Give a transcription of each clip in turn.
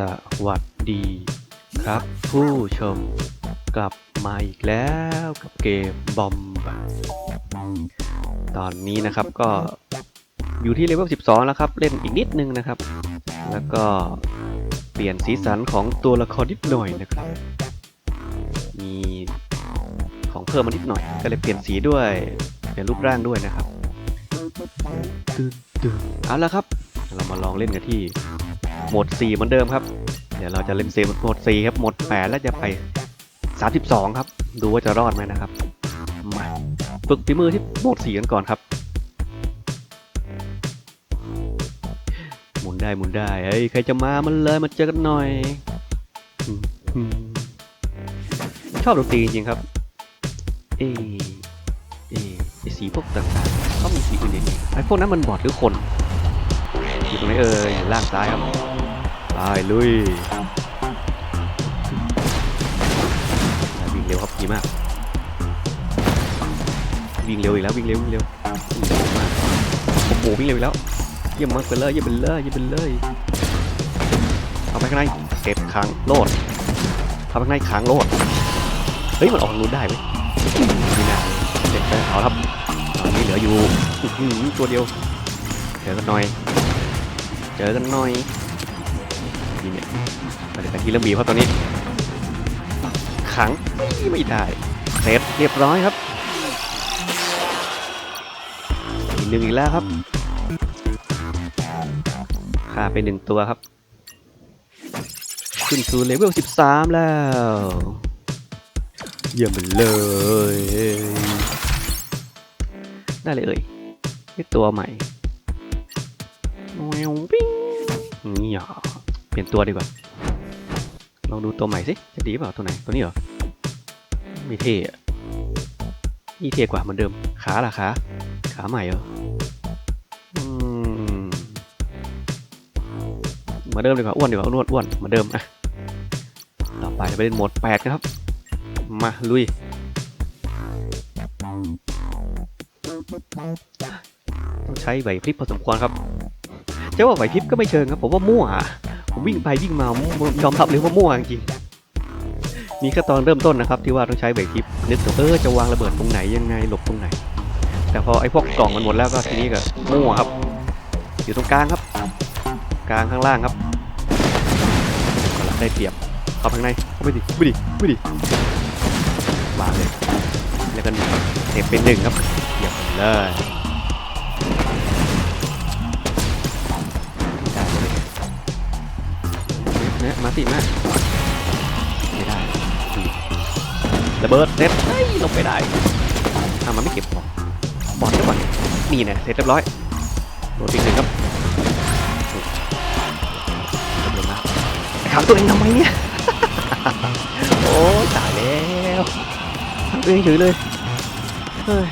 สวัสดีครับผู้ชม กลับมาอีกแล้วกับเกมบอมบ์ตอนนี้นะครับก็อยู่ที่เลเวล 12 แล้วครับ เล่นอีกนิดนึงนะครับ แล้วก็เปลี่ยนสีสันของตัวละครนิดหน่อยนะครับ มีของเพิ่มมานิดหน่อย ก็เลยเปลี่ยนสีด้วย เปลี่ยนรูปร่างด้วยนะครับเอาละครับ เรามาลองเล่นกันที่โหมด 4 เหมือนเดิมครับ ดี๋ยวเราจะเล่นเซมโหมด4ครับหมด8แล้วจะไป 32 ครับ ดูว่าจะรอดไหมนะครับมาฝึกฝีมือที่โหมด4กันก่อนครับ หมุนได้หมุนได้เฮ้ยใครจะมามันเลยมาเจอกันหน่อยชอบดนตรีจริงครับ เอเอไอสีพวกต่างๆเขามีสีอื่นอีกไอพวกนั้นมันบอดหรือคนอยู่ตรงไหนเอ่ยล่างซ้ายครับไปลุย ร็วครับดีมาก วิ่งเร็วอีกแล้ววิ่งเร็ววิ่งเร็ววิ่งเร็วมากโอ้โหวิ่งเร็วอีกแล้วเยี่ยมมากไปเลยเยี่ยมไปเลยเยี่ยมไปเลยเข้าไปข้างในเก็บขังโลดเข้าไปข้างในขังโลดเฮ้ยมันออกทางนู้นได้ไหมไม่น่าเด็กไปเอาครับตอนนี้เหลืออยู่ตัวเดียวเจอกันหน่อยเจอกันหน่อยนี่เนี่ยมาเดี๋ยวกันที่เริ่มบีบครับตอนนี้ ขังไม่ได้เสร็จเรียบร้อยครับอีกหนึ่งอีกแล้วครับฆ่าไปหนึ่งตัวครับ ขึ้นสู่เลเวล 13 แล้ว เยี่ยมเลย ได้เลยเอ่ยนี่ตัวใหม่ปิ้งนี่อะเปลี่ยนตัวดีกว่า ลองดูตัวใหม่สิ จะดีเปล่าตัวไหน ตัวนี้เหรอ ไม่เท่อะนี่เท่กว่าเหมือนเดิม ขาล่ะขาขาใหม่เหรออมาเดิมดีกว่า อ้วนดีกว่าอ้วนอ้วนมาเดิมอะต่อไปจะไปเล่นโหมดแปดกันครับ มาลุยต้องใช้ไหวพริบพอสมควรครับจะว่าไหวพริบก็ไม่เชิงครับ ผมว่ามั่วอะผมวิ่งไปวิ่งมายอมรับเลยว่ามั่วจริง มีแค่ตอนเริ่มต้นนะครับ ที่ว่าต้องใช้ไหวพริบนึกถึงเออจะวางระเบิดตรงไหนยังไงหลบตรงไหน แต่พอไอ้พวกกล่องมันหมดแล้วก็ทีนี้ก็มั่วครับ อยู่ตรงกลางครับ กลางข้างล่างครับได้เปรียบเข้าข้างในเข้าไปดิไม่ดิไม่ดิวางเลยแล้วก็หนึ่งเปเป็นหนึ่งครับเหยียบไปเลยเนี่ยมาสิมา เบิดเซ็ตเฮ้ยลงไปได้ทำมันไม่เก็บของบอลด้วยก่อนนี่นะเสร็จเรียบร้อยโดนอีกหนึ่งครับเรียบร้อยนะขังตัวเองทำไมเนี่ย โอ้ตายแล้วขังตัวเองเฉยเลยเฮ้ย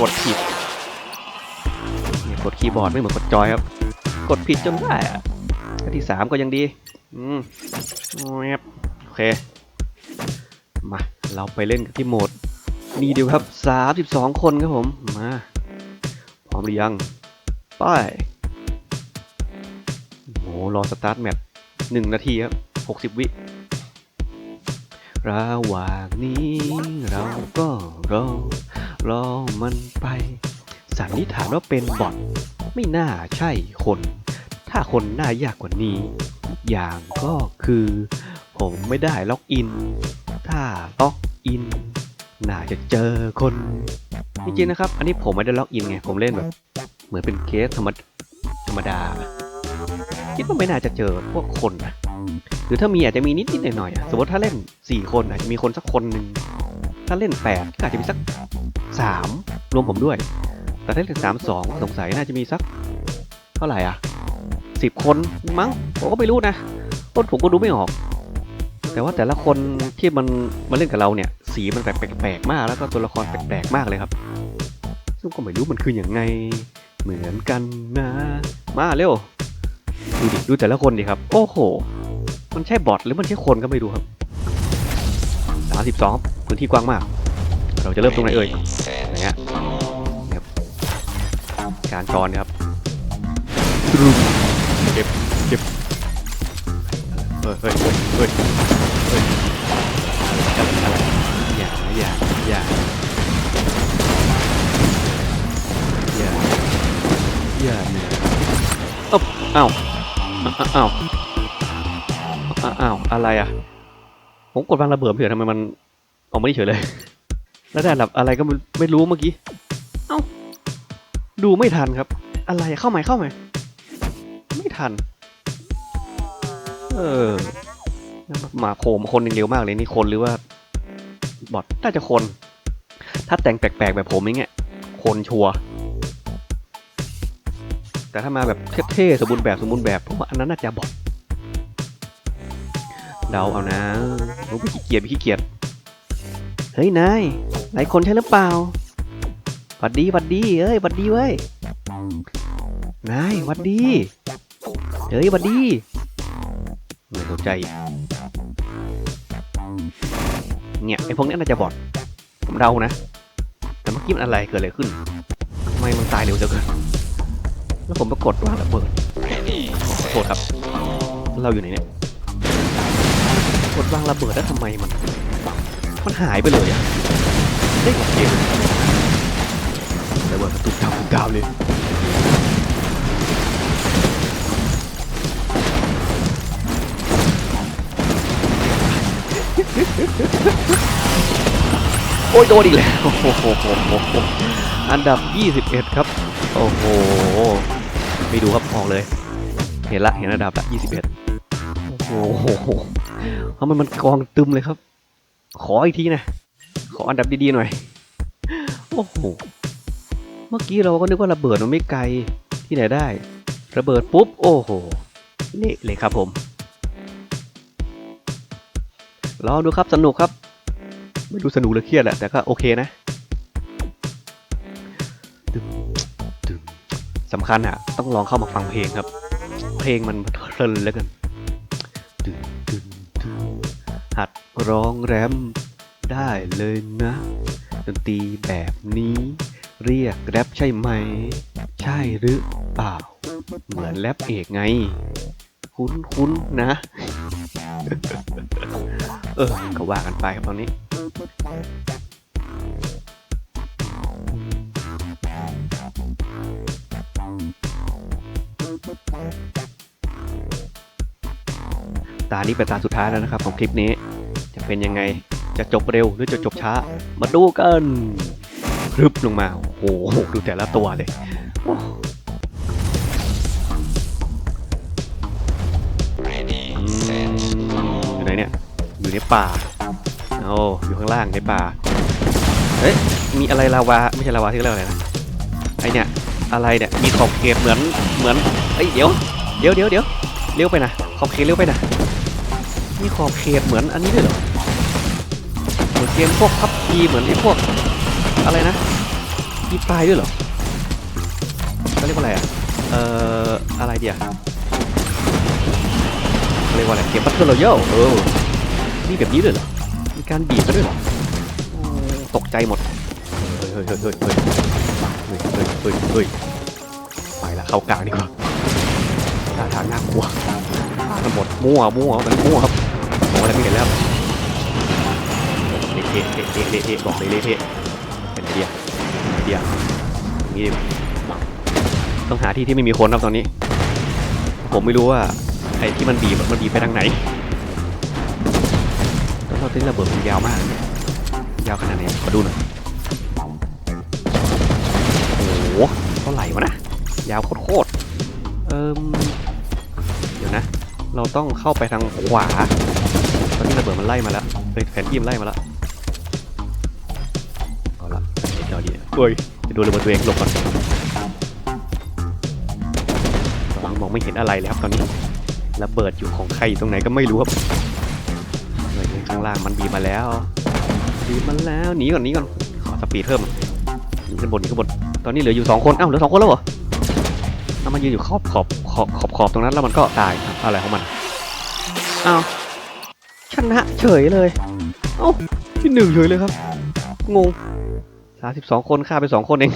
กดผิดเนี่ยกดคีย์บอร์ดไม่เหมือนกดจอยครับ กดผิดจนได้อะที่สามก็ยังดี อืมแอบโอเค เราไปเล่นกันที่โหมด นี่เดียวครับสามสิบสองคนครับผม มา พร้อมหรือยัง ไปโอ้รอสตาร์ทแมปหนึ่งนาทีครับหกสิบวิ ระหว่างนี้เราก็รอ รอมันไป สันนิษฐานว่าเป็นบอทไม่น่าใช่คน ถ้าคนน่ายากกว่านี้ อย่างก็คือ ผมไม่ได้ล็อกอิน ถ้าล็อก อิน น่าจะเจอคน จริงๆนะครับ อันนี้ผมไม่ได้ล็อกอินไง ผมเล่นแบบ เหมือนเป็นเคสธรรมดธรรมดา คิดว่าไม่น่าจะเจอพวกคนนะหรือถ้ามีอาจจะมีนิดๆหน่อยๆสมมติถ้าเล่น 4 คนอาจจะมีคนสักคนหนึ่งถ้าเล่น8ก็อาจจะมีสัก 3 รวมผมด้วย แต่ถ้าเล่นสามสองสงสัยน่าจะมีสัก เท่าไหร่อะสิบคนมั้งผมก็ไม่รู้นะต้นผมก็ดูไม่ออก แต่ว่าแต่ละคนที่มันมาเล่นกับเราเนี่ย สีมันแปลกๆมาก แล้วก็ตัวละครแปลกๆมากเลยครับ ซึ่งก็ไม่รู้มันคืออย่างไง เหมือนกันนะ มาเร็ว ดูดิ ดูแต่ละคนดิครับ โอ้โห มันใช่บอทหรือมันใช่คนก็ไม่รู้ครับสามสิบสองพื้นที่กว้างมาก เราจะเริ่มตรงไหนเอ่ยอย่างเงี้ยการจรครับเก็บเก็บเฮ้ยเฮ้ยเฮ้ยเฮ้ย อย่าอย่าอย่าอย่าเนี่ยอ๊อบอ้าวอ้าวอ้าวอ้าอะไรอะ ผมกดวางระเบิดเผื่อทำไมมันออกมาได้เฉยเลย แล้วได้อันดับอะไรก็ไม่รู้เมื่อกี้ เอ้า ดูไม่ทันครับ อะไรเข้าใหม่เข้าใหม่ไม่ทัน เออหมาโผล่มคนเร็วมากเลยนี่คนหรือว่า บอทน่าจะคน ถ้าแต่งแปลกๆแบบผมอย่างเงี้ยคนชัวร์แต่ถ้ามาแบบเท่ๆสมบูรณ์แบบสมบูรณ์แบบผมว่าอันนั้นน่าจะบอทเดาเอานะรู้ไปขี้เกียจไปขี้เกียจเฮ้ยนายหลายคนใช่หรือเปล่าหวัดดีหวัดดีเอ้ยหวัดดีเว้ยนายหวัดดีเฮ้ยหวัดดีไม่สนใจ เนี่ยไอพวกนี้น่าจะบอดผมเดานะ แต่เมื่อกี้มันอะไรเกิดอะไรขึ้นทำไมมันตายเร็วจังเกินแล้วผมปรากฏว่าระเบิดขอโทษครับ เราอยู่ไหนเนี่ยกดวางระเบิดแล้วทำไมมัน มันหายไปเลยอะได้ของเกมระเบิดมันตุกกาวตุกกาวเลย โอ้ยโดนอีกแล้วโอ้โหอันดับ 21 ครับ โอ้โหไปดูครับออกเลย เห็นละเห็นอันดับละ21 โอ้โหทำไมมันกองตึมเลยครับ ขออีกทีนะ ขออันดับดีๆหน่อย โอ้โห เมื่อกี้เราก็นึกว่าระเบิดมันไม่ไกลที่ไหนได้ ระเบิดปุ๊บ โอ้โหเละเลยครับผม รอดูครับสนุกครับ ไม่รู้สนุกหรือเครียดแหละ แต่ก็โอเคนะสำคัญอะต้องลองเข้ามาฟังเพลงครับ เพลงมันเพลินเหลือเกินหัดร้องแรมได้เลยนะ ดนตรีแบบนี้เรียกแรปใช่ไหม ใช่หรือเปล่า เหมือนแรปเอกไง คุ้นคุ้นๆนะ เออก็ว่ากันไปครับตอนนี้ตานี้เป็นตาสุดท้ายแล้วนะครับของคลิปนี้ จะเป็นยังไงจะจบเร็วหรือจะจบช้า มาดูกันรึบลงมา โอ้โห ดูแต่ละตัวเลย ป่าโอ้อยู่ข้างล่างในป่าเฮ้ยมีอะไรลาวาไม่ใช่ลาวาที่เรียกว่าอะไรนะไอเนี่ยอะไรเนี่ยมีขอบเขตเหมือนเหมือนเอ้ยเดี๋ยวเดี๋ยวเดี๋ยวเดี๋ยวเลี้ยวไปนะขอบเขตเลี้ยวไปนะมีขอบเขตเหมือนอันนี้ด้วยเหรอเหมือนเกมพวกพับพีเหมือนไอพวกอะไรนะมีปลายด้วยเหรอเขาเรียกว่าอะไรอะเอ่ออะไรเดียวเรียกว่าอะไรเกมบัตเทิลรอยัลเออ มีแบบนี้ด้วยเหรอ มีการบีบกันด้วยเหรอ ตกใจหมด เฮ้ยเฮ้ยเฮ้ยเฮ้ยเฮ้ยเฮ้ยเฮ้ยเฮ้ยไปละเข้ากลางดีกว่าท่าทางน่ากลัวทั้งหมดมั่วมั่วมันมั่วครับมองอะไรไม่เห็นแล้วเละเทะเละเทะเละเทะบอกเลยเละเทะเป็นไอเดียไอเดียอย่างนี้ต้องหาที่ที่ไม่มีคนครับตอนนี้ ผมไม่รู้ว่าไอ้ที่มันบีบมันบีบไปทางไหน แล้วเระเบิดมันยาวมากเนี่ยยาวขนาดไหนขอดูหน่อยโอ้โหเท่าไหร่วะนะ ยาวโคตรเอิมเดี๋ยวนะ เราต้องเข้าไปทางขวา ตอนนี้ระเบิดมันไล่มาแล้วเฮ้ยแผนที่มันไล่มาแล้วเอาละเดี๋ยวดีเฮ้ยจะดูระเบิดตัวเองหลบก่อนมองมองไม่เห็นอะไรเลยครับตอนนี้ระเบิดอยู่ของใครอยู่ตรงไหนก็ไม่รู้ครับ ล่างมันบีบมาแล้วบีบมาแล้วหนีก่อนหนีก่อนขอสปีดเพิ่มหนีขึ้นบนหนีขึ้นบนตอนนี้เหลืออยู่สองคนเอ้าเหลือสองคนแล้วเหรอเอามันยืนอยู่ขอบขอบขอบขอบขอบตรงนั้นแล้วมันก็ตายอะไรของมันอ้าวชนะเฉยเลยเอ้าที่หนึ่งเฉยเลยครับงงสามสิบสองคนฆ่าไปสองคนเอง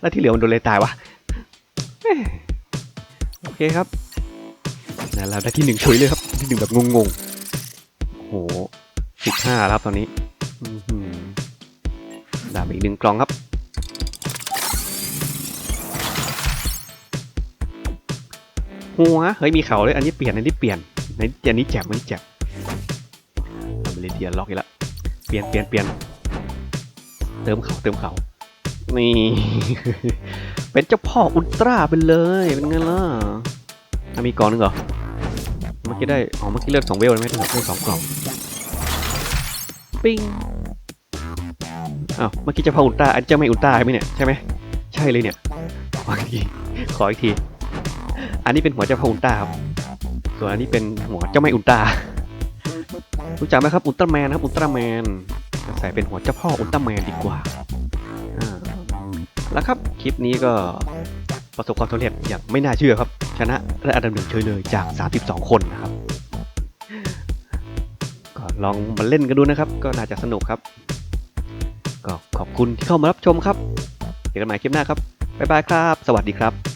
แล้วที่เหลือมันโดนเลยตายวะโอเคครับนะเราได้ที่หนึ่งเฉยเลยครับที่หนึ่งแบบงงๆโอ้โห สิบห้าแล้วครับตอนนี้อื้อหือดาบอีกหนึ่งกล่องครับ หัว เฮ้ย มีเขาเลย อันนี้เปลี่ยน อันนี้เปลี่ยนอันนี้อันนี้แจบอันนี้แจบทำเลยเดียล็อกอีกแล้วเปลี่ยนเปลี่ยนเปลี่ยน เติมเขาเติมเขา นี่ เป็นเจ้าพ่ออุลตร้าไปเลย เป็นไงล่ะอะมีกล่องหนึงเหรอ เมื่อกี้ได้ อ๋อ เมื่อกี้เลือดสองเวลเลยไหมถึงได้สองกล่อง ปิ้งอ้าวเมื่อกี้เจ้าพ่ออุลตร้าอันเจ้าไม่อุลตร้าใช่ไหมเนี่ยใช่ไหมใช่เลยเนี่ยขออีกทีขออีกที อันนี้เป็นหัวเจ้าพ่ออุลตร้าครับส่วนอันนี้เป็นหัวเจ้าไม่อุลตร้ารู้จักไหมครับอุลตร้าแมนครับอุลตร้าแมนใส่เป็นหัวเจ้าพ่ออุลตร้าแมนดีกว่าอ่าแล้วครับคลิปนี้ก็ประสบความสำเร็จอย่างไม่น่าเชื่อครับ ชนะและอันดับหนึ่งเฉยเลยจาก 32 คนนะครับ ลองมาเล่นกันดูนะครับ ก็น่าจะสนุกครับ ก็ขอบคุณที่เข้ามารับชมครับ เจอกันใหม่คลิปหน้าครับ บ๊ายบายครับ สวัสดีครับ